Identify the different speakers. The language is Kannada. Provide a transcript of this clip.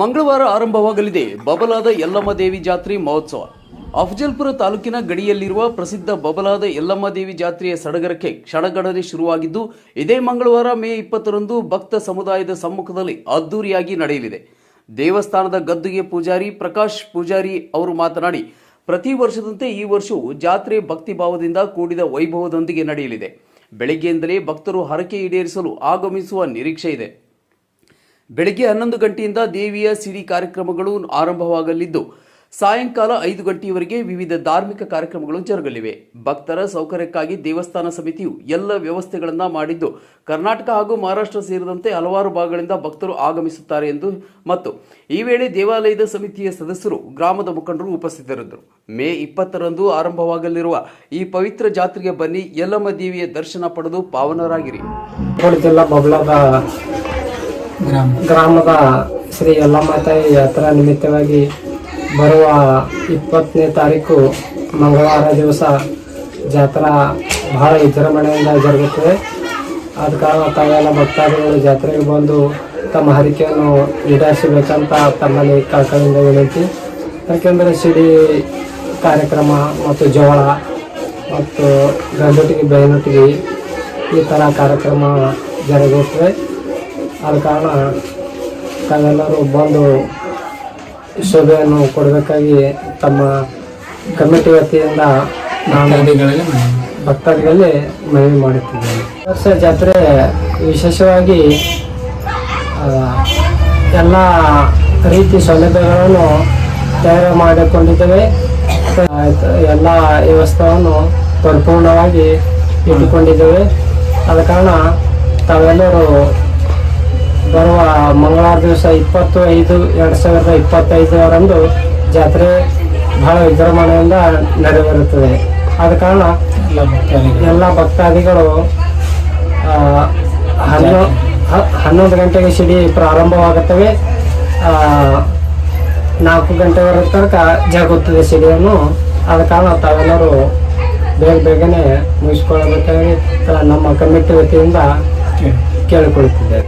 Speaker 1: ಮಂಗಳವಾರ ಆರಂಭವಾಗಲಿದೆ. ಬಬಲಾದ ಯಲ್ಲಮ್ಮ ದೇವಿ ಜಾತ್ರೆ ಮಹೋತ್ಸವ. ಅಫಜಲ್ಪುರ ತಾಲೂಕಿನ ಗಡಿಯಲ್ಲಿರುವ ಪ್ರಸಿದ್ಧ ಬಬಲಾದ ಯಲ್ಲಮ್ಮ ದೇವಿ ಜಾತ್ರೆಯ ಸಡಗರಕ್ಕೆ ಕ್ಷಣಗಣನೆ ಶುರುವಾಗಿದ್ದು, ಇದೇ ಮಂಗಳವಾರ ಮೇ ಇಪ್ಪತ್ತರಂದು ಭಕ್ತ ಸಮುದಾಯದ ಸಮ್ಮುಖದಲ್ಲಿ ಅದ್ದೂರಿಯಾಗಿ ನಡೆಯಲಿದೆ. ದೇವಸ್ಥಾನದ ಗದ್ದುಗೆ ಪೂಜಾರಿ ಪ್ರಕಾಶ್ ಪೂಜಾರಿ ಅವರು ಮಾತನಾಡಿ, ಪ್ರತಿ ವರ್ಷದಂತೆ ಈ ವರ್ಷವೂ ಜಾತ್ರೆ ಭಕ್ತಿಭಾವದಿಂದ ಕೂಡಿದ ವೈಭವದೊಂದಿಗೆ ನಡೆಯಲಿದೆ. ಬೆಳಗ್ಗೆಯಿಂದಲೇ ಭಕ್ತರು ಹರಕೆ ಈಡೇರಿಸಲು ಆಗಮಿಸುವ ನಿರೀಕ್ಷೆ ಇದೆ. ಬೆಳಗ್ಗೆ ಹನ್ನೊಂದು ಗಂಟೆಯಿಂದ ದೇವಿಯ ಸಿರಿ ಕಾರ್ಯಕ್ರಮಗಳು ಆರಂಭವಾಗಲಿದ್ದು, ಸಾಯಂಕಾಲ ಐದು ಗಂಟೆಯವರೆಗೆ ವಿವಿಧ ಧಾರ್ಮಿಕ ಕಾರ್ಯಕ್ರಮಗಳು ಜರುಗಲಿವೆ. ಭಕ್ತರ ಸೌಕರ್ಯಕ್ಕಾಗಿ ದೇವಸ್ಥಾನ ಸಮಿತಿಯು ಎಲ್ಲ ವ್ಯವಸ್ಥೆಗಳನ್ನ ಮಾಡಿದ್ದು, ಕರ್ನಾಟಕ ಹಾಗೂ ಮಹಾರಾಷ್ಟ್ರ ಸೇರಿದಂತೆ ಹಲವಾರು ಭಾಗಗಳಿಂದ ಭಕ್ತರು ಆಗಮಿಸುತ್ತಾರೆ ಎಂದು ಮತ್ತು ಈ ವೇಳೆ ದೇವಾಲಯದ ಸಮಿತಿಯ ಸದಸ್ಯರು ಗ್ರಾಮದ ಮುಖಂಡರು ಉಪಸ್ಥಿತರಿದ್ದರು. ಮೇ ಇಪ್ಪತ್ತರಂದು ಆರಂಭವಾಗಲಿರುವ ಈ ಪವಿತ್ರ ಜಾತ್ರೆಗೆ ಬನ್ನಿ. ಯಲ್ಲಮ್ಮ ದೇವಿಯ ದರ್ಶನ ಪಡೆದು ಪಾವನರಾಗಿರಿ.
Speaker 2: ಗ್ರಾಮದ ಶ್ರೀ ಯಲ್ಲಮ್ಮ ತಾಯಿ ಯಾತ್ರಾ ನಿಮಿತ್ತವಾಗಿ ಬರುವ ಇಪ್ಪತ್ತನೇ ತಾರೀಕು ಮಂಗಳವಾರ ದಿವಸ ಜಾತ್ರಾ ಬಹಳ ವಿಜೃಂಭಣೆಯಿಂದ ಜರುಗುತ್ತದೆ. ಆದ ಕಾರಣ ತಾವೆಲ್ಲ ಭಕ್ತಾದಿಗಳು ಜಾತ್ರೆಗೆ ಬಂದು ತಮ್ಮ ಹರಿಕೆಯನ್ನು ಈಡೇರಿಸಬೇಕಂತ ತಮ್ಮಲ್ಲಿ ಕಳಕಳಿಯಿಂದ ವಿನಂತಿ. ಯಾಕೆಂದರೆ ಸಿಡಿ ಕಾರ್ಯಕ್ರಮ ಮತ್ತು ಜೋಳ ಮತ್ತು ಗಂಡೊಟ್ಟಿಗೆ ಬಯನೊಟ್ಟಿಗೆ ಈ ಥರ ಕಾರ್ಯಕ್ರಮ ಜರುಗುತ್ತವೆ ಆದ ಕಾರಣ ತಾವೆಲ್ಲರೂ ಬಂದು ಶೋಭೆಯನ್ನು ಕೊಡಬೇಕಾಗಿ ತಮ್ಮ ಕಮಿಟಿ ವತಿಯಿಂದ ನಾನು ಭಕ್ತಾದಿಗಳಲ್ಲಿ ಮನವಿ ಮಾಡುತ್ತಿದ್ದೇನೆ. ವರ್ಷ ಜಾತ್ರೆ ವಿಶೇಷವಾಗಿ ಎಲ್ಲ ರೀತಿ ಸೌಲಭ್ಯಗಳನ್ನು ತಯಾರು ಮಾಡಿಕೊಂಡಿದ್ದೇವೆ. ಎಲ್ಲ ವ್ಯವಸ್ಥೆಯನ್ನು ಪರಿಪೂರ್ಣವಾಗಿ ಇಟ್ಟುಕೊಂಡಿದ್ದೇವೆ. ಆದ ಕಾರಣ ತಾವೆಲ್ಲರೂ ಬರುವ ಮಂಗಳವಾರ ದಿವಸ ಇಪ್ಪತ್ತು ಐದು ಎರಡು ಸಾವಿರದ ಇಪ್ಪತ್ತೈದರಂದು ಜಾತ್ರೆ ಬಹಳ ವಿಜೃಂಭಣೆಯಿಂದ ನಡೆಬರುತ್ತದೆ ಆದ ಕಾರಣ ಎಲ್ಲ ಭಕ್ತಾದಿಗಳು. ಹನ್ನೊ ಹನ್ನೊಂದು ಗಂಟೆಗೆ ಸಿಡಿ ಪ್ರಾರಂಭವಾಗುತ್ತವೆ. ನಾಲ್ಕು ಗಂಟೆವರೆಗೆ ತನಕ ಜಾಗುತ್ತದೆ ಸಿಡಿಯನ್ನು ಆದ ಕಾರಣ ತಾವೆಲ್ಲರೂ ಬೇಗ ಬೇಗನೆ ಮುಗಿಸ್ಕೊಳ್ಳಬೇಕಾಗಿ ತ- ನಮ್ಮ ಕಮಿಟಿ ವತಿಯಿಂದ ಕೇಳಿಕೊಳ್ಳುತ್ತಿದ್ದೇವೆ.